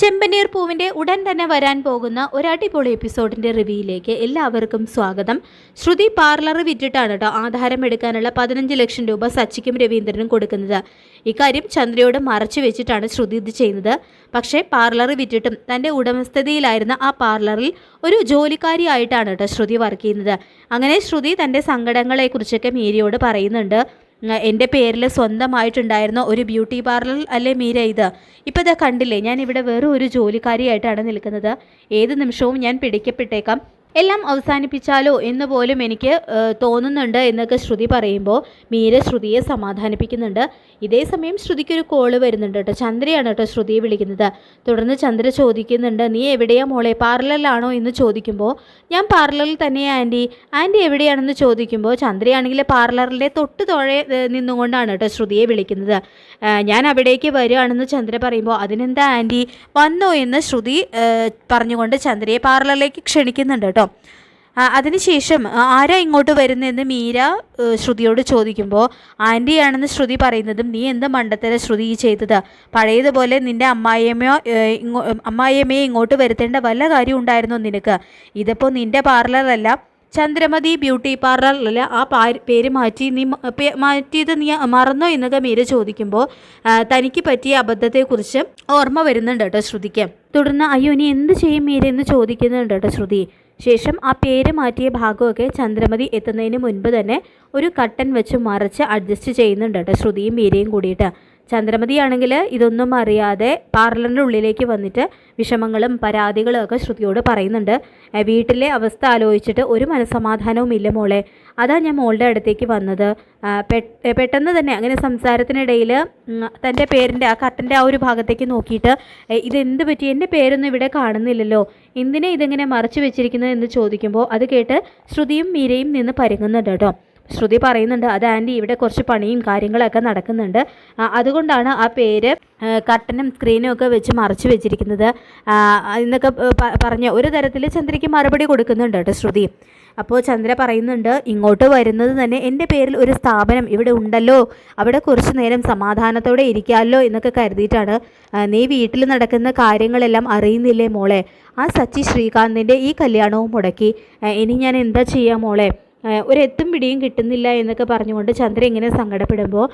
ചെമ്പനീർ പൂവിന്റെ ഉടൻ തന്നെ വരാൻ പോകുന്ന ഒരു അടിപൊളി എപ്പിസോഡിന്റെ റിവ്യൂയിലേക്ക് എല്ലാവർക്കും സ്വാഗതം. ശ്രുതി പാർലർ വിറ്റിട്ടാണ് കേട്ടോ ആധാരം എടുക്കാനുള്ള പതിനഞ്ച് ലക്ഷം രൂപ സച്ചിക്കും രവീന്ദ്രനും കൊടുക്കുന്നത്. ഇക്കാര്യം ചന്ദ്രയോട് മറച്ചു വെച്ചിട്ടാണ് ശ്രുതി ഇത് ചെയ്യുന്നത്. പക്ഷേ പാർലർ വിറ്റിട്ടും തന്റെ ഉടമസ്ഥതയിലായിരുന്ന ആ പാർലറിൽ ഒരു ജോലിക്കാരിയായിട്ടാണ് കേട്ടോ ശ്രുതി വർക്ക് ചെയ്യുന്നത്. അങ്ങനെ ശ്രുതി തന്റെ സങ്കടങ്ങളെക്കുറിച്ചൊക്കെ മീരിയോട് പറയുന്നുണ്ട്. എന്റെ പേരിൽ സ്വന്തമായിട്ടുണ്ടായിരുന്ന ഒരു ബ്യൂട്ടി പാർലർ അല്ലേ മീര ഇത്? ഇപ്പോൾ ഇതാ കണ്ടില്ലേ ഞാൻ ഇവിടെ വെറും ഒരു ജോലിക്കാരിയായിട്ടാണ് നിൽക്കുന്നത്. ഏത് നിമിഷവും ഞാൻ പിടിക്കപ്പെട്ടേക്കാം. എല്ലാം അവസാനിപ്പിച്ചാലോ എന്ന് പോലും എനിക്ക് തോന്നുന്നുണ്ട് എന്നൊക്കെ ശ്രുതി പറയുമ്പോൾ മീര ശ്രുതിയെ സമാധാനിപ്പിക്കുന്നുണ്ട്. ഇതേ സമയം ശ്രുതിക്കൊരു കോൾ വരുന്നുണ്ട് കേട്ടോ. ചന്ദ്രയാണ് കേട്ടോ ശ്രുതിയെ വിളിക്കുന്നത്. തുടർന്ന് ചന്ദ്ര ചോദിക്കുന്നുണ്ട് നീ എവിടെയാ മോളെ? പാർലറിലാണോ എന്ന് ചോദിക്കുമ്പോൾ ഞാൻ പാർലറിൽ തന്നെയാ ആന്റി. ആന്റി എവിടെയാണെന്ന് ചോദിക്കുമ്പോൾ ചന്ദ്രയാണെങ്കിൽ പാർലറിലെ തൊട്ട് തൊഴെ നിന്നുകൊണ്ടാണ് കേട്ടോ ശ്രുതിയെ വിളിക്കുന്നത്. ഞാൻ അവിടേക്ക് വരികയാണെന്ന് ചന്ദ്ര പറയുമ്പോൾ അതിനെന്താ ആന്റി? വന്നോ എന്ന് ശ്രുതി പറഞ്ഞുകൊണ്ട് ചന്ദ്രയെ പാർലറിലേക്ക് ക്ഷണിക്കുന്നുണ്ട് കേട്ടോ. ആ, അതിനുശേഷം ആരാ ഇങ്ങോട്ട് വരുന്നതെന്ന് മീര ശ്രുതിയോട് ചോദിക്കുമ്പോൾ ആന്റിയാണെന്ന് ശ്രുതി പറയുന്നതും നീ എന്ത് മണ്ടത്തര ശ്രുതി ചെയ്തത്? പഴയതുപോലെ നിന്റെ അമ്മായിയമ്മയോ ഇങ്ങോ അമ്മായിയമ്മയെ ഇങ്ങോട്ട് വരുത്തേണ്ട വല്ല കാര്യം ഉണ്ടായിരുന്നോ നിനക്ക്? ഇതിപ്പോൾ നിന്റെ പാർലറല്ല ചന്ദ്രമതി ബ്യൂട്ടി പാർലറിൽ ആ പേര് മാറ്റി നീ മാറ്റിയത് നീ മറന്നോ എന്നൊക്കെ മീര ചോദിക്കുമ്പോൾ തനിക്ക് പറ്റിയ അബദ്ധത്തെക്കുറിച്ച് ഓർമ്മ വരുന്നുണ്ട് കേട്ടോ ശ്രുതിക്ക്. തുടർന്ന് അയ്യോ നീ എന്ത് ചെയ്യും മീര? എന്ന് ചോദിക്കുന്നുണ്ട് കേട്ടോ ശ്രുതി. ശേഷം ആ പേര് മാറ്റിയ ഭാഗമൊക്കെ ചന്ദ്രമതി എത്തുന്നതിന് മുൻപ് തന്നെ ഒരു കട്ടൻ വെച്ച് മറച്ച് അഡ്ജസ്റ്റ് ചെയ്യുന്നുണ്ട് കേട്ടോ ശ്രുതിയും മീരയും കൂടിയിട്ട്. ചന്ദ്രമതി ആണെങ്കിൽ ഇതൊന്നും അറിയാതെ പാർലറിന്റെ ഉള്ളിലേക്ക് വന്നിട്ട് വിഷമങ്ങളും പരാതികളും ഒക്കെ ശ്രുതിയോട് പറയുന്നുണ്ട്. വീട്ടിലെ അവസ്ഥ ആലോചിച്ചിട്ട് ഒരു മനസമാധാനവും ഇല്ല മോളെ. അതാ ഞാൻ മോളുടെ അടുത്തേക്ക് വന്നത്. പെട്ടെന്ന് തന്നെ അങ്ങനെ സംസാരത്തിനിടയിൽ തന്റെ പേരിന്റെ ആ കട്ടന്റെ ആ ഒരു ഭാഗത്തേക്ക് നോക്കിയിട്ട് "ഏ, ഇതെന്ത് പറ്റി? എന്റെ പേരൊന്നും ഇവിടെ കാണുന്നില്ലല്ലോ. എന്തിനെ ഇതിങ്ങനെ മറച്ചു വെച്ചിരിക്കുന്നത് എന്ന് ചോദിക്കുമ്പോൾ അത് കേട്ട് ശ്രുതിയും മീരയും നിന്ന് പരുങ്ങുന്നുണ്ട് കേട്ടോ. ശ്രുതി പറയുന്നുണ്ട് അത് ആന്റി ഇവിടെ കുറച്ച് പണിയും കാര്യങ്ങളൊക്കെ നടക്കുന്നുണ്ട്. അതുകൊണ്ടാണ് ആ പേര് കട്ടനും സ്ക്രീനും ഒക്കെ വെച്ച് മറച്ചു വെച്ചിരിക്കുന്നത്. എന്നൊക്കെ പറഞ്ഞ് ഒരു തരത്തിൽ ചന്ദ്രയ്ക്ക് മറുപടി കൊടുക്കുന്നുണ്ട് കേട്ടോ ശ്രുതി. അപ്പോൾ ചന്ദ്ര പറയുന്നുണ്ട് ഇങ്ങോട്ട് വരുന്നത് തന്നെ എന്റെ പേരിൽ ഒരു സ്ഥാപനം ഇവിടെ ഉണ്ടല്ലോ. അവിടെ കുറച്ച് നേരം സമാധാനത്തോടെ ഇരിക്കാമല്ലോ എന്നൊക്കെ കരുതിയിട്ടാണ് നീ വീട്ടിൽ നടക്കുന്ന കാര്യങ്ങളെല്ലാം അറിയുന്നില്ലേ മോളെ? ആ സച്ചി ശ്രീകാന്തിന്റെ ഈ കല്യാണവും മുടക്കി. ഇനി ഞാൻ എന്താ ചെയ്യാം മോളെ? ആ, ഒരു എത്തും പിടിയും കിട്ടുന്നില്ല എന്നൊക്കെ പറഞ്ഞുകൊണ്ട് ചന്ദ്ര ഇങ്ങനെ സങ്കടപ്പെടുമ്പോൾ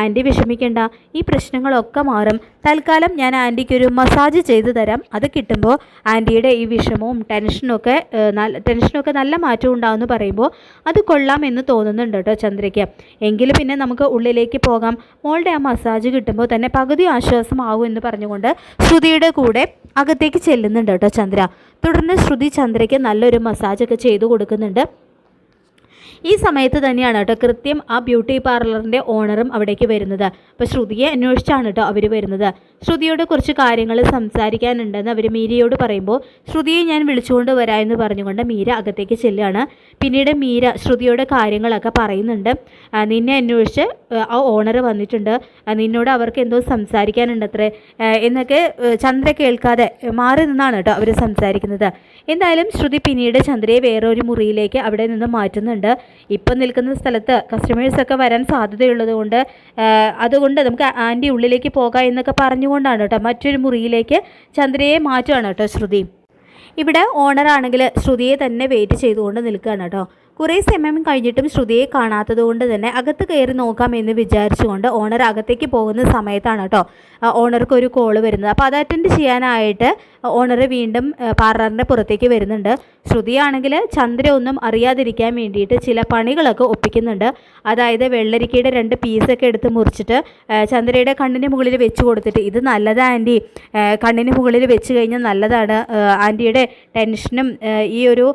ആന്റി വിഷമിക്കേണ്ട ഈ പ്രശ്നങ്ങളൊക്കെ മാറും. തൽക്കാലം ഞാൻ ആന്റിക്കൊരു മസാജ് ചെയ്തു തരാം. അത് കിട്ടുമ്പോൾ ആന്റിയുടെ ഈ വിഷമവും ടെൻഷനൊക്കെ നല്ല ടെൻഷനൊക്കെ നല്ല മാറ്റം ഉണ്ടാവുമെന്ന് പറയുമ്പോൾ അത് കൊള്ളാം എന്ന് തോന്നുന്നുണ്ട് കേട്ടോ ചന്ദ്രയ്ക്ക്. എങ്കിലും പിന്നെ നമുക്ക് ഉള്ളിലേക്ക് പോകാം. മോളുടെ ആ മസാജ് കിട്ടുമ്പോൾ തന്നെ പകുതി ആശ്വാസമാവും എന്ന് പറഞ്ഞുകൊണ്ട് ശ്രുതിയുടെ കൂടെ അകത്തേക്ക് ചെല്ലുന്നുണ്ട് കേട്ടോ ചന്ദ്ര. തുടർന്ന് ശ്രുതി ചന്ദ്രയ്ക്ക് നല്ലൊരു മസാജൊക്കെ ചെയ്തു കൊടുക്കുന്നുണ്ട്. ഈ സമയത്ത് തന്നെയാണ് കേട്ടോ കൃത്യം ആ ബ്യൂട്ടി പാർലറിന്റെ ഓണറും അവിടേക്ക് വരുന്നത്. അപ്പോൾ ശ്രുതിയെ അന്വേഷിച്ചാണ് കേട്ടോ അവർ വരുന്നത്. ശ്രുതിയോട് കുറച്ച് കാര്യങ്ങൾ സംസാരിക്കാനുണ്ടെന്ന് അവർ മീരയോട് പറയുമ്പോൾ ശ്രുതിയെ ഞാൻ വിളിച്ചുകൊണ്ട് വരാമെന്ന് പറഞ്ഞുകൊണ്ട് മീര അകത്തേക്ക് ചെല്ലുകയാണ്. പിന്നീട് മീര ശ്രുതിയോട് കാര്യങ്ങളൊക്കെ പറയുന്നുണ്ട്. നിന്നെ അന്വേഷിച്ച് ആ, ഓണർ വന്നിട്ടുണ്ട്. നിന്നോട് അവർക്ക് എന്തോ സംസാരിക്കാനുണ്ടത്രേ. എന്നൊക്കെ ചന്ദ്ര കേൾക്കാതെ മാറി നിന്നാണ് കേട്ടോ അവർ സംസാരിക്കുന്നത്. എന്തായാലും ശ്രുതി പിന്നീട് ചന്ദ്രയെ വേറൊരു മുറിയിലേക്ക് അവിടെ നിന്ന് മാറ്റുന്നുണ്ട്. ഇപ്പം നിൽക്കുന്ന സ്ഥലത്ത് കസ്റ്റമേഴ്സൊക്കെ വരാൻ സാധ്യതയുള്ളത് കൊണ്ട് അതുകൊണ്ട് നമുക്ക് ആന്റി ഉള്ളിലേക്ക് പോകാം എന്നൊക്കെ പറഞ്ഞുകൊണ്ടാണ് കേട്ടോ മറ്റൊരു മുറിയിലേക്ക് ചന്ദ്രയെ മാറ്റുകയാണ് കേട്ടോ ശ്രുതി. ഇവിടെ ഓണറാണെങ്കിൽ ശ്രുതിയെ തന്നെ വെയിറ്റ് ചെയ്തുകൊണ്ട് നിൽക്കുകയാണ് കേട്ടോ. കുറേ സമയം കഴിഞ്ഞിട്ടും ശ്രുതിയെ കാണാത്തത് കൊണ്ട് തന്നെ അകത്ത് കയറി നോക്കാമെന്ന് വിചാരിച്ചുകൊണ്ട് ഓണർ അകത്തേക്ക് പോകുന്ന സമയത്താണ് കേട്ടോ ഓണർക്ക് ഒരു കോൾ വരുന്നത്. അപ്പോൾ അത് അറ്റൻഡ് ചെയ്യാനായിട്ട് ഓണർ വീണ്ടും പാർലറിന്റെ പുറത്തേക്ക് വരുന്നുണ്ട്. ശ്രുതിയാണെങ്കിൽ ചന്ദ്ര ഒന്നും അറിയാതിരിക്കാൻ വേണ്ടിയിട്ട് ചില പണികളൊക്കെ ഒപ്പിക്കുന്നുണ്ട്. അതായത് വെള്ളരിക്കയുടെ രണ്ട് പീസൊക്കെ എടുത്ത് മുറിച്ചിട്ട് ചന്ദ്രയുടെ കണ്ണിന് മുകളിൽ വെച്ച് കൊടുത്തിട്ട് ഇത് നല്ലതാ ആന്റി. കണ്ണിന് മുകളിൽ വെച്ച് കഴിഞ്ഞാൽ നല്ലതാണ്. ആന്റിയുടെ ടെൻഷനും ഈ ഒരു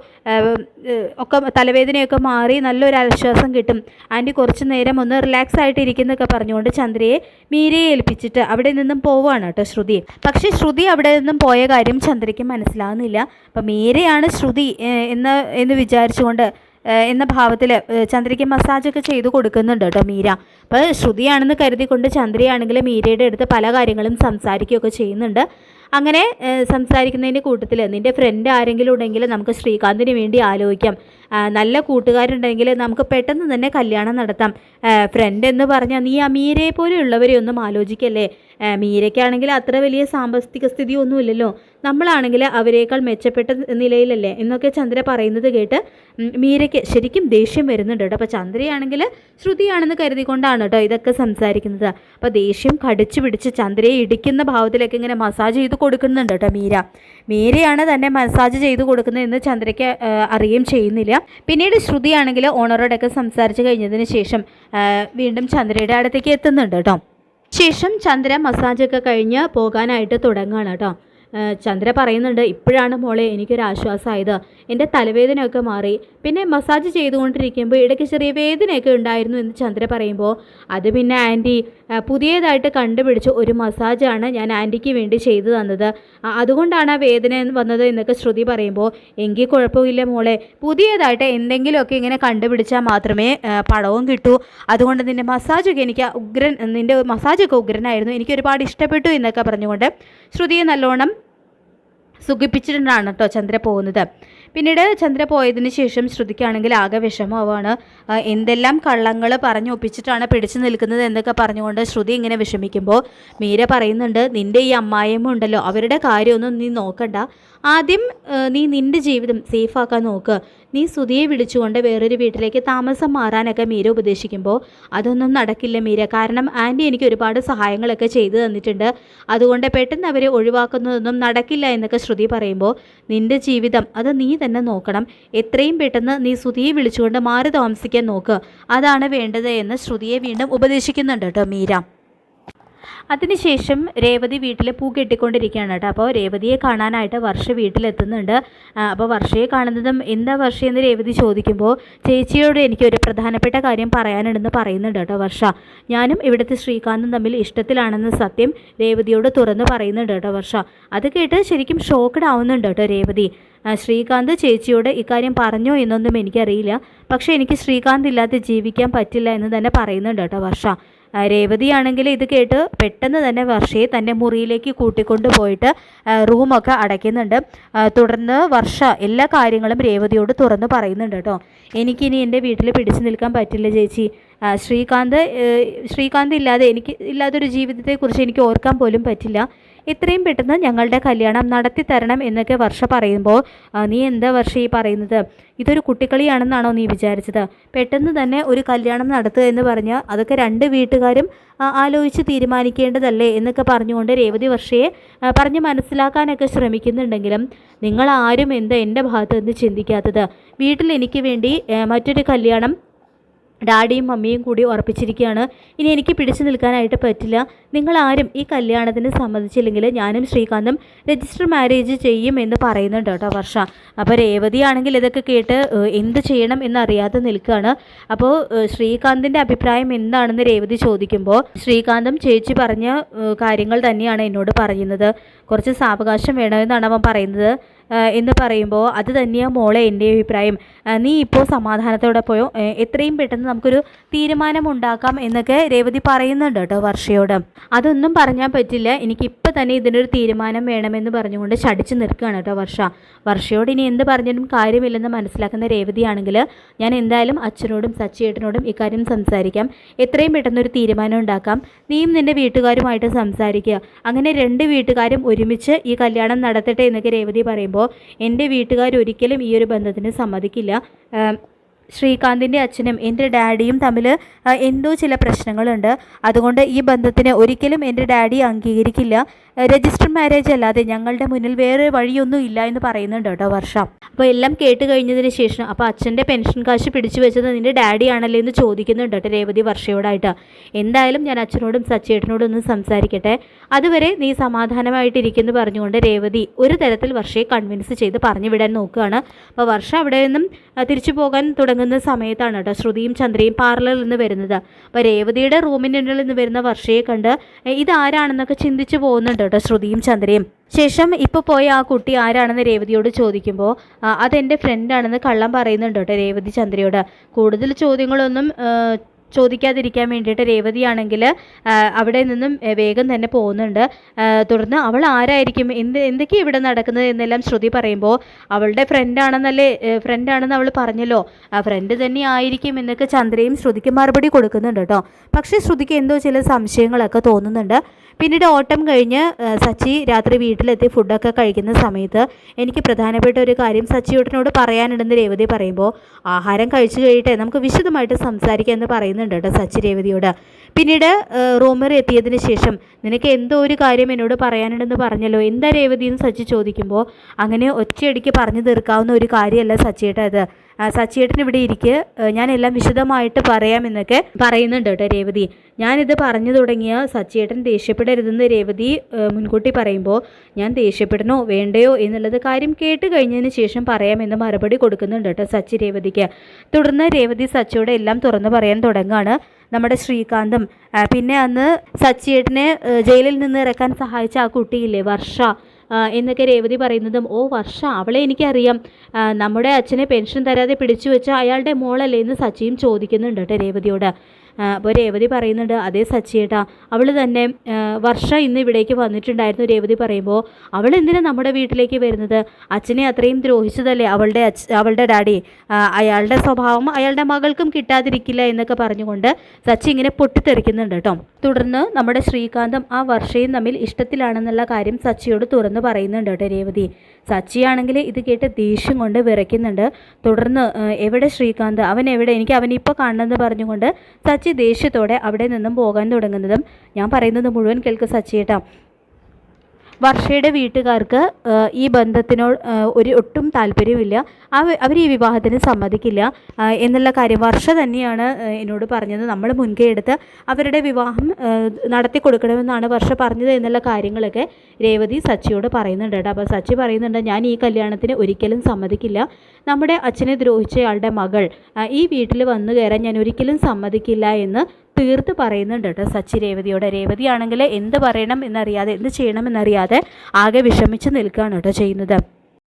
ഒക്കെ തലവേദനയൊക്കെ മാറി നല്ലൊരു ആശ്വാസം കിട്ടും. ആന്റി കുറച്ച് നേരം ഒന്ന് റിലാക്സ് ആയിട്ട് ഇരിക്കുന്നൊക്കെ പറഞ്ഞുകൊണ്ട് ചന്ദ്രയെ മീരയെ ഏൽപ്പിച്ചിട്ട് അവിടെ നിന്നും പോവുകയാണ് കേട്ടോ ശ്രുതി. പക്ഷേ ശ്രുതി അവിടെ നിന്നും പോയ കാര്യം ചന്ദ്രയ്ക്ക് മനസ്സിലാകുന്നില്ല അപ്പം മീരയാണ് ശ്രുതി ഏഹ്, എന്ന് എന്ന് വിചാരിച്ചുകൊണ്ട് എന്ന ഭാവത്തിൽ ചന്ദ്രയ്ക്ക് മസാജൊക്കെ ചെയ്ത് കൊടുക്കുന്നുണ്ട് കേട്ടോ മീര. അപ്പോൾ ശ്രുതിയാണെന്ന് കരുതിക്കൊണ്ട് ചന്ദ്രയാണെങ്കിൽ മീരയുടെ അടുത്ത് പല കാര്യങ്ങളും സംസാരിക്കുകയൊക്കെ ചെയ്യുന്നുണ്ട്. അങ്ങനെ സംസാരിക്കുന്നതിന്റെ കൂട്ടത്തിൽ നിന്റെ ഫ്രണ്ട് ആരെങ്കിലും ഉണ്ടെങ്കിൽ നമുക്ക് ശ്രീകാന്തിന് വേണ്ടി ആലോചിക്കാം. നല്ല കൂട്ടുകാരുണ്ടെങ്കിൽ നമുക്ക് പെട്ടെന്ന് തന്നെ കല്യാണം നടത്താം. ഫ്രണ്ട് എന്ന് പറഞ്ഞാൽ നീ അമീരയെ പോലെയുള്ളവരെ ഒന്നും ആലോചിക്കല്ലേ? മീരയ്ക്കാണെങ്കിൽ അത്ര വലിയ സാമ്പത്തിക സ്ഥിതി ഒന്നുമില്ലല്ലോ നമ്മളാണെങ്കിൽ അവരേക്കാൾ മെച്ചപ്പെട്ട നിലയിലല്ലേ? എന്നൊക്കെ ചന്ദ്ര പറയുന്നത് കേട്ട് മീരയ്ക്ക് ശരിക്കും ദേഷ്യം വരുന്നുണ്ട് കേട്ടോ. അപ്പോൾ ചന്ദ്രയാണെങ്കിൽ ശ്രുതിയാണെന്ന് കരുതിക്കൊണ്ടാണ് കേട്ടോ ഇതൊക്കെ സംസാരിക്കുന്നത്. അപ്പോൾ ദേഷ്യം കടിച്ചു പിടിച്ച് ചന്ദ്രയെ ഇടിക്കുന്ന ഭാവത്തിലൊക്കെ ഇങ്ങനെ മസാജ് ചെയ്ത് കൊടുക്കുന്നുണ്ട് കേട്ടോ മീര. മീരയാണ് തന്നെ മസാജ് ചെയ്ത് കൊടുക്കുന്നത് എന്ന് ചന്ദ്രയ്ക്ക് അറിയുകയും ചെയ്യുന്നില്ല. പിന്നീട് ശ്രുതിയാണെങ്കിൽ ഓണറോടൊക്കെ സംസാരിച്ച് കഴിഞ്ഞതിന് ശേഷം വീണ്ടും ചന്ദ്രയുടെ അടുത്തേക്ക് എത്തുന്നുണ്ട് കേട്ടോ. ശേഷം ചന്ദ്ര മസാജൊക്കെ കഴിഞ്ഞ് പോകാനായിട്ട് തുടങ്ങുകയാണ് കേട്ടോ. ചന്ദ്ര പറയുന്നുണ്ട് ഇപ്പോഴാണ് മോളെ എനിക്കൊരു ആശ്വാസമായത് എന്റെ തലവേദനയൊക്കെ മാറി പിന്നെ മസാജ് ചെയ്തുകൊണ്ടിരിക്കുമ്പോൾ ഇടയ്ക്ക് ചെറിയ വേദനയൊക്കെ ഉണ്ടായിരുന്നു എന്ന് ചന്ദ്ര പറയുമ്പോൾ. അത് പിന്നെ ആന്റി പുതിയതായിട്ട് കണ്ടുപിടിച്ച ഒരു മസാജാണ് ഞാൻ ആന്റിക്ക് വേണ്ടി ചെയ്തു തന്നത്. അതുകൊണ്ടാണ് ആ വേദന വന്നത് എന്നൊക്കെ ശ്രുതി പറയുമ്പോൾ എങ്കിൽ കുഴപ്പമില്ല മോളെ പുതിയതായിട്ട് എന്തെങ്കിലുമൊക്കെ ഇങ്ങനെ കണ്ടുപിടിച്ചാൽ മാത്രമേ പടവും കിട്ടൂ. അതുകൊണ്ട് നിന്റെ മസാജൊക്കെ എനിക്ക് ഉഗ്രൻ നിന്റെ മസാജൊക്കെ ഉഗ്രനായിരുന്നു. എനിക്ക് ഒരുപാട് ഇഷ്ടപ്പെട്ടു എന്നൊക്കെ പറഞ്ഞുകൊണ്ട് ശ്രുതിയെ നല്ലോണം സുഖിപ്പിച്ചിട്ടാണ് കേട്ടോ ചന്ദ്ര പോകുന്നത്. പിന്നീട് ചന്ദ്ര പോയതിന് ശേഷം ശ്രുതിക്കാണെങ്കിൽ ആകെ വിഷമമാവാണ് എന്തെല്ലാം കള്ളങ്ങൾ പറഞ്ഞു ഒപ്പിച്ചിട്ടാണ് പിടിച്ചു നിൽക്കുന്നത് എന്നൊക്കെ പറഞ്ഞുകൊണ്ട് ശ്രുതി ഇങ്ങനെ വിഷമിക്കുമ്പോൾ മീര പറയുന്നുണ്ട് നിന്റെ ഈ അമ്മായിയമ്മ ഉണ്ടല്ലോ അവരുടെ കാര്യമൊന്നും നീ നോക്കണ്ട. ആദ്യം നീ നിന്റെ ജീവിതം സേഫാക്കാൻ നോക്ക്. നീ സുധിയെ വിളിച്ചുകൊണ്ട് വേറൊരു വീട്ടിലേക്ക് താമസം മാറാനൊക്കെ മീര ഉപദേശിക്കുമ്പോൾ അതൊന്നും നടക്കില്ല മീര. കാരണം ആന്റി എനിക്ക് ഒരുപാട് സഹായങ്ങളൊക്കെ ചെയ്തു തന്നിട്ടുണ്ട്. അതുകൊണ്ട് പെട്ടെന്ന് അവരെ ഒഴിവാക്കുന്നതൊന്നും നടക്കില്ല എന്നൊക്കെ ശ്രുതി പറയുമ്പോൾ നിന്റെ ജീവിതം അത് നീ തന്നെ നോക്കണം. എത്രയും പെട്ടെന്ന് നീ സുധിയെ വിളിച്ചുകൊണ്ട് മാറി താമസിക്കാൻ നോക്ക്. അതാണ് വേണ്ടത് എന്ന് ശ്രുതിയെ വീണ്ടും ഉപദേശിക്കുന്നുണ്ട് കേട്ടോ മീര. അതിനുശേഷം രേവതി വീട്ടിൽ പൂ കെട്ടിക്കൊണ്ടിരിക്കുകയാണ് കേട്ടോ. അപ്പോൾ രേവതിയെ കാണാനായിട്ട് വർഷ വീട്ടിലെത്തുന്നുണ്ട്. അപ്പോൾ വർഷയെ കാണുന്നതും എന്താ വർഷയെന്ന് രേവതി ചോദിക്കുമ്പോൾ ചേച്ചിയോട് എനിക്ക് ഒരു പ്രധാനപ്പെട്ട കാര്യം പറയാനുണ്ടെന്ന് പറയുന്നുണ്ട് കേട്ടോ വർഷ. ഞാനും ഇവിടുത്തെ ശ്രീകാന്തും തമ്മിൽ ഇഷ്ടത്തിലാണെന്ന് സത്യം രേവതിയോട് തുറന്ന് പറയുന്നുണ്ട് കേട്ടോ വർഷ. അത് കേട്ട് ശരിക്കും ഷോക്ക്ഡ് ആവുന്നുണ്ട് കേട്ടോ രേവതി. ശ്രീകാന്ത് ചേച്ചിയോട് ഇക്കാര്യം പറഞ്ഞോ എന്നൊന്നും എനിക്കറിയില്ല. പക്ഷേ എനിക്ക് ശ്രീകാന്ത് ഇല്ലാതെ ജീവിക്കാൻ പറ്റില്ല എന്ന് തന്നെ പറയുന്നുണ്ട് കേട്ടോ വർഷ. രേവതിയാണെങ്കിൽ ഇത് കേട്ട് പെട്ടെന്ന് തന്നെ വർഷയെ തന്റെ മുറിയിലേക്ക് കൂട്ടിക്കൊണ്ട് പോയിട്ട് റൂമൊക്കെ അടയ്ക്കുന്നുണ്ട്. തുടർന്ന് വർഷ എല്ലാ കാര്യങ്ങളും രേവതിയോട് തുറന്ന് പറയുന്നുണ്ട് കേട്ടോ. എനിക്കിനി എന്റെ വീട്ടിൽ പിടിച്ചു നിൽക്കാൻ പറ്റില്ല ചേച്ചി. ശ്രീകാന്ത് ശ്രീകാന്ത് ഇല്ലാതെ എനിക്ക് ഇല്ലാത്തൊരു ജീവിതത്തെക്കുറിച്ച് എനിക്ക് ഓർക്കാൻ പോലും പറ്റില്ല. എത്രയും പെട്ടെന്ന് ഞങ്ങളുടെ കല്യാണം നടത്തി തരണം എന്നൊക്കെ വർഷ പറയുമ്പോൾ നീ എന്താ വർഷ ഈ പറയുന്നത്? ഇതൊരു കുട്ടിക്കളിയാണെന്നാണോ നീ വിചാരിച്ചത്? പെട്ടെന്ന് തന്നെ ഒരു കല്യാണം നടത്തുക എന്ന് പറഞ്ഞാൽ അതൊക്കെ രണ്ട് വീട്ടുകാരും ആലോചിച്ച് തീരുമാനിക്കേണ്ടതല്ലേ? എന്നൊക്കെ പറഞ്ഞുകൊണ്ട് രേവതി വർഷയെ പറഞ്ഞ് മനസ്സിലാക്കാനൊക്കെ ശ്രമിക്കുന്നുണ്ടെങ്കിലും നിങ്ങൾ ആരും എന്താ എന്റെ ഭാഗത്ത് നിന്ന് ചിന്തിക്കാത്തത്? വീട്ടിൽ എനിക്ക് വേണ്ടി മറ്റൊരു കല്യാണം ഡാഡിയും മമ്മിയും കൂടി ഉറപ്പിച്ചിരിക്കുകയാണ്. ഇനി എനിക്ക് പിടിച്ചു നിൽക്കാനായിട്ട് പറ്റില്ല. നിങ്ങളാരും ഈ കല്യാണത്തിന് സമ്മതിച്ചില്ലെങ്കിൽ ഞാനും ശ്രീകാന്തും രജിസ്റ്റർ മാരേജ് ചെയ്യും എന്ന് പറയുന്നുണ്ട് കേട്ടോ വർഷ. അപ്പോൾ രേവതിയാണെങ്കിൽ ഇതൊക്കെ കേട്ട് എന്ത് ചെയ്യണം എന്നറിയാതെ നിൽക്കുകയാണ്. അപ്പോൾ ശ്രീകാന്തിന്റെ അഭിപ്രായം എന്താണെന്ന് രേവതി ചോദിക്കുമ്പോൾ ശ്രീകാന്തും ചേച്ചി പറഞ്ഞ കാര്യങ്ങൾ തന്നെയാണ് എന്നോട് പറയുന്നത്. കുറച്ച് സാവകാശം വേണമെന്നാണ് അവൻ പറയുന്നത്. എന്ന് പറയുമ്പോൾ അത് തന്നെയാണ് മോളെ എന്റെ അഭിപ്രായം. നീ ഇപ്പോൾ സമാധാനത്തോടെ പോയോ? എത്രയും പെട്ടെന്ന് നമുക്കൊരു തീരുമാനം ഉണ്ടാക്കാം എന്നൊക്കെ രേവതി പറയുന്നുണ്ട് കേട്ടോ വർഷയോട്. അതൊന്നും പറഞ്ഞാൽ പറ്റില്ല. എനിക്ക് ഇപ്പം തന്നെ ഇതിനൊരു തീരുമാനം വേണമെന്ന് പറഞ്ഞുകൊണ്ട് ചടിച്ചു നിൽക്കുകയാണ് കേട്ടോ വർഷ. വർഷയോട് ഇനി എന്ത് പറഞ്ഞാലും കാര്യമില്ലെന്ന് മനസ്സിലാക്കുന്ന രേവതിയാണെങ്കിൽ ഞാൻ എന്തായാലും അച്ഛനോടും സച്ചിയേട്ടനോടും ഇക്കാര്യം സംസാരിക്കാം. എത്രയും പെട്ടെന്ന് ഒരു തീരുമാനം ഉണ്ടാക്കാം. നീയും നിന്റെ വീട്ടുകാരുമായിട്ട് സംസാരിക്കുക. അങ്ങനെ രണ്ട് വീട്ടുകാരും ഒരുമിച്ച് ഈ കല്യാണം നടത്തട്ടെ എന്നൊക്കെ രേവതി പറയുമ്പോൾ എന്റെ വീട്ടുകാർ ഒരിക്കലും ഈ ഒരു ബന്ധത്തിന് സമ്മതിക്കില്ല. ശ്രീകാന്തിന്റെ അച്ഛനും എന്റെ ഡാഡിയും തമ്മിൽ എന്തോ ചില പ്രശ്നങ്ങളുണ്ട്. അതുകൊണ്ട് ഈ ബന്ധത്തിന് ഒരിക്കലും എന്റെ ഡാഡി അംഗീകരിക്കില്ല. രജിസ്റ്റർ മാരേജ് അല്ലാതെ ഞങ്ങളുടെ മുന്നിൽ വേറെ വഴിയൊന്നും ഇല്ല എന്ന് പറയുന്നുണ്ട് കേട്ടോ വർഷ. അപ്പോൾ എല്ലാം കേട്ട് കഴിഞ്ഞതിന് ശേഷം അപ്പോൾ അച്ഛന്റെ പെൻഷൻ കാശ് പിടിച്ചു വെച്ചത് നിന്റെ ഡാഡി ആണല്ലേ എന്ന് ചോദിക്കുന്നുണ്ട് കേട്ടോ രേവതി വർഷയോടായിട്ട്. എന്തായാലും ഞാൻ അച്ഛനോടും സച്ചേട്ടനോടും ഒന്ന് സംസാരിക്കട്ടെ. അതുവരെ നീ സമാധാനമായിട്ടിരിക്കുന്നു പറഞ്ഞുകൊണ്ട് രേവതി ഒരു തരത്തിൽ വർഷയെ കൺവിൻസ് ചെയ്ത് പറഞ്ഞു വിടാൻ നോക്കുകയാണ്. അപ്പോൾ വർഷ അവിടെ നിന്നും തിരിച്ചു പോകാൻ തുടങ്ങുന്ന സമയത്താണ് കേട്ടോ ശ്രുതിയും ചന്ദ്രയും പാർലറിൽ നിന്ന് വരുന്നത്. അപ്പോൾ രേവതിയുടെ റൂമിനുള്ളിൽ നിന്ന് വരുന്ന വർഷയെ കണ്ട് "ഏ, ഇതാരാണെന്നൊക്കെ ചിന്തിച്ചു പോകുന്നുണ്ട് കേട്ടോ ശ്രുതിയും ചന്ദ്രയും. ശേഷം ഇപ്പോൾ പോയ ആ കുട്ടി ആരാണെന്ന് രേവതിയോട് ചോദിക്കുമ്പോൾ "ആ, അതെന്റെ ഫ്രണ്ടാണെന്ന് കള്ളം പറയുന്നുണ്ട് കേട്ടോ രേവതി ചന്ദ്രയോട്. കൂടുതൽ ചോദ്യങ്ങളൊന്നും ചോദിക്കാതിരിക്കാൻ വേണ്ടിയിട്ട് രേവതിയാണെങ്കിൽ അവിടെ നിന്നും വേഗം തന്നെ പോകുന്നുണ്ട്. തുടർന്ന് അവൾ ആരായിരിക്കും? എന്ത് എന്തൊക്കെയാണ് ഇവിടെ നടക്കുന്നത് എന്നെല്ലാം ശ്രുതി പറയുമ്പോൾ അവളുടെ ഫ്രണ്ടാണെന്നല്ലേ ഫ്രണ്ടാണെന്ന് അവൾ പറഞ്ഞല്ലോ. ആ ഫ്രണ്ട് തന്നെ ആയിരിക്കും എന്നൊക്കെ ചന്ദ്രയും ശ്രുതിക്ക് മറുപടി കൊടുക്കുന്നുണ്ട് കേട്ടോ. പക്ഷേ ശ്രുതിക്ക് എന്തോ ചില സംശയങ്ങളൊക്കെ തോന്നുന്നുണ്ട്. പിന്നീട് ഓട്ടം കഴിഞ്ഞ് സച്ചി രാത്രി വീട്ടിലെത്തി ഫുഡൊക്കെ കഴിക്കുന്ന സമയത്ത് എനിക്ക് പ്രധാനപ്പെട്ട ഒരു കാര്യം സച്ചിയോട്ടനോട് പറയാനുണ്ടെന്ന് രേവതി പറയുമ്പോൾ ആഹാരം കഴിച്ചു കഴിയട്ടെ നമുക്ക് വിശദമായിട്ട് സംസാരിക്കാം എന്ന് പറയുന്നുണ്ട് കേട്ടോ സച്ചി രേവതിയോട് പിന്നീട് റൂമർ എത്തിയതിന് ശേഷം നിനക്ക് എന്തോ ഒരു കാര്യം എന്നോട് പറയാനുണ്ടെന്ന് പറഞ്ഞല്ലോ. എന്താ രേവതി എന്ന് സച്ചി ചോദിക്കുമ്പോൾ അങ്ങനെ ഒറ്റയടിക്ക് പറഞ്ഞു തീർക്കാവുന്ന ഒരു കാര്യമല്ല സച്ചിയേട്ട അത് സച്ചിയേട്ടൻ ഇവിടെ ഇരിക്ക്. ഞാനെല്ലാം വിശദമായിട്ട് പറയാമെന്നൊക്കെ പറയുന്നുണ്ട് കേട്ടോ രേവതി. ഞാനിത് പറഞ്ഞു തുടങ്ങിയ സച്ചിയേട്ടൻ ദേഷ്യപ്പെടരുതെന്ന് രേവതി മുൻകൂട്ടി പറയുമ്പോൾ ഞാൻ ദേഷ്യപ്പെടണോ? വേണ്ടയോ? എന്നുള്ളത് കാര്യം കേട്ട് കഴിഞ്ഞതിന് ശേഷം പറയാമെന്ന് മറുപടി കൊടുക്കുന്നുണ്ട് കേട്ടോ സച്ചി രേവതിക്ക്. തുടർന്ന് രേവതി സച്ചിയോട് എല്ലാം തുറന്നു പറയാൻ തുടങ്ങുകയാണ് നമ്മുടെ ശ്രീകാന്തും. പിന്നെ അന്ന് സച്ചിയേട്ടനെ ജയിലിൽ നിന്ന് ഇറക്കാൻ സഹായിച്ച ആ കുട്ടിയില്ലേ വർഷ. എന്നൊക്കെ രേവതി പറയുന്നതും ഓ വർഷ അവളെ എനിക്കറിയാം. നമ്മുടെ അച്ഛനെ പെൻഷൻ തരാതെ പിടിച്ചു വെച്ച അയാളുടെ മോളല്ലേ? എന്ന് സച്ചിയും ചോദിക്കുന്നുണ്ട് കേട്ടോ രേവതിയോട്. അപ്പോൾ രേവതി പറയുന്നുണ്ട് അതേ സച്ചിയേട്ടാ അവൾ തന്നെ വർഷ ഇന്ന് ഇവിടേക്ക് വന്നിട്ടുണ്ടായിരുന്നു രേവതി പറയുമ്പോൾ അവൾ എന്തിനാ നമ്മുടെ വീട്ടിലേക്ക് വരുന്നത്? അച്ഛനെ അത്രയും ദ്രോഹിച്ചതല്ലേ അവളുടെ അവളുടെ ഡാഡി? അയാളുടെ സ്വഭാവം അയാളുടെ മകൾക്കും കിട്ടാതിരിക്കില്ല എന്നൊക്കെ പറഞ്ഞുകൊണ്ട് സച്ചി ഇങ്ങനെ പൊട്ടിത്തെറിക്കുന്നുണ്ട് കേട്ടോ. തുടർന്ന് നമ്മുടെ ശ്രീകാന്തം ആ വർഷയും തമ്മിൽ ഇഷ്ടത്തിലാണെന്നുള്ള കാര്യം സച്ചിയോട് തുറന്ന് പറയുന്നുണ്ട് കേട്ടോ രേവതി. സച്ചിയാണെങ്കിൽ ഇത് കേട്ട് ദേഷ്യം കൊണ്ട് വിറയ്ക്കുന്നുണ്ട്. തുടർന്ന് എവിടെ ശ്രീകാന്ത്? അവൻ എവിടെ? എനിക്ക് അവനെ ഇപ്പോൾ കാണണമെന്ന് പറഞ്ഞുകൊണ്ട് സച്ചി ദേഷ്യത്തോടെ അവിടെ നിന്നും പോകാൻ തുടങ്ങുന്നതും ഞാൻ പറയുന്നത് മുഴുവൻ കേൾക്ക് സച്ചിയേട്ടാ. വർഷയുടെ വീട്ടുകാർക്ക് ഈ ബന്ധത്തിനോട് ഒരു ഒട്ടും താല്പര്യമില്ല. അവർ ഈ വിവാഹത്തിന് സമ്മതിക്കില്ല. എന്നുള്ള കാര്യം വർഷ തന്നെയാണ് എന്നോട് പറഞ്ഞത്. നമ്മൾ മുൻകൈ അവരുടെ വിവാഹം നടത്തി കൊടുക്കണമെന്നാണ് വർഷ പറഞ്ഞത് എന്നുള്ള കാര്യങ്ങളൊക്കെ രേവതി സച്ചിയോട് പറയുന്നുണ്ട് കേട്ടോ. അപ്പോൾ സച്ചി പറയുന്നുണ്ട് ഞാൻ ഈ കല്യാണത്തിന് ഒരിക്കലും സമ്മതിക്കില്ല. നമ്മുടെ അച്ഛനെ ദ്രോഹിച്ചയാളുടെ മകൾ ഈ വീട്ടിൽ വന്നു കയറാൻ ഞാൻ ഒരിക്കലും സമ്മതിക്കില്ല എന്ന് തീർത്ത് പറയുന്നുണ്ട് കേട്ടോ സച്ചി രേവതിയോട്. രേവതിയാണെങ്കിൽ എന്ത് പറയണം എന്നറിയാതെ എന്ത് ചെയ്യണം എന്നറിയാതെ ആകെ വിഷമിച്ച് നിൽക്കുകയാണ് കേട്ടോ ചെയ്യുന്നത്.